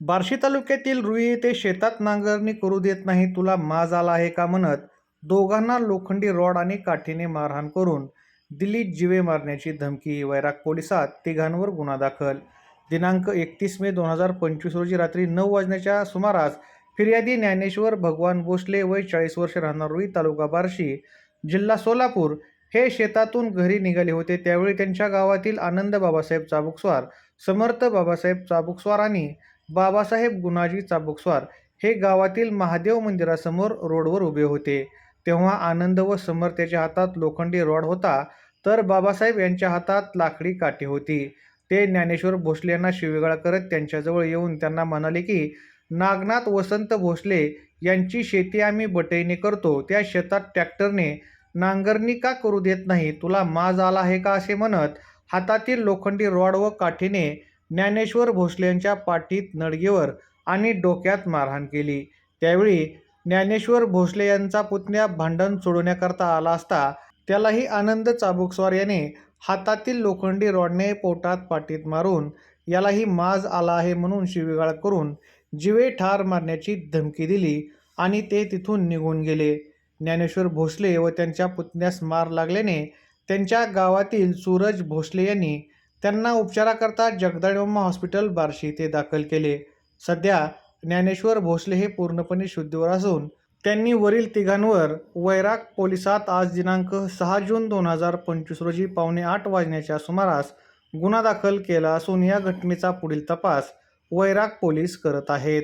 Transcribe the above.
बार्शी तालुक्यातील रुई येथे शेतात नांगरणी करू देत नाही तुला माज आला आहे का म्हणत दोघांना लोखंडी रॉड आणि काठीने मारहाण करून दिल्लीत जिवे मारण्याची धमकी वैराग पोलिसात तिघांवर गुन्हा दाखल. दिनांक एकतीस मे दोन हजार पंचवीस रोजी रात्री नऊ वाजण्याच्या सुमारास फिर्यादी ज्ञानेश्वर भगवान भोसले वय चाळीस वर्ष राहणार रुई तालुका बार्शी जिल्हा सोलापूर हे शेतातून घरी निघाले होते. त्यावेळी त्यांच्या गावातील आनंद बाबासाहेब चाबुकस्वार समर्थ बाबासाहेब चाबुकस्वार आणि बाबासाहेब गुणाजी चाबुकस्वार हे गावातील महादेव मंदिरासमोर रोडवर उभे होते. तेव्हा आनंद व समर त्याच्या हातात लोखंडी रॉड होता तर बाबासाहेब यांच्या हातात लाकडी काठी होती. ते ज्ञानेश्वर भोसले यांना शिवेगाळा करत त्यांच्याजवळ येऊन त्यांना म्हणाले की नागनाथ वसंत भोसले यांची शेती आम्ही बटईने करतो त्या शेतात ट्रॅक्टरने नांगरणी का करू देत नाही तुला माज आला आहे का असे म्हणत हातातील लोखंडी रॉड व काठीने ज्ञानेश्वर भोसले यांच्या पाठीत नडगेवर आणि डोक्यात मारहाण केली. त्यावेळी ज्ञानेश्वर भोसले यांचा पुतण्या भांडण सोडवण्याकरता आला असता त्यालाही आनंद चाबुकस्वार याने हातातील लोखंडी रॉडने पोटात पाठीत मारून यालाही माज आला आहे म्हणून शिवीगाळ करून जिवे ठार मारण्याची धमकी दिली आणि ते तिथून निघून गेले. ज्ञानेश्वर भोसले व त्यांच्या पुतण्यास मार लागल्याने त्यांच्या गावातील सूरज भोसले यांनी त्यांना उपचाराकरता जगदाळेम्मा हॉस्पिटल बार्शी येथे दाखल केले. सध्या ज्ञानेश्वर भोसले हे पूर्णपणे शुद्धीवर असून त्यांनी वरील तिघांवर वैराग पोलिसात आज दिनांक सहा जून दोन हजार पंचवीस रोजी पावणे आठ वाजण्याच्या सुमारास गुन्हा दाखल केला असून या घटनेचा पुढील तपास वैराग पोलीस करत आहेत.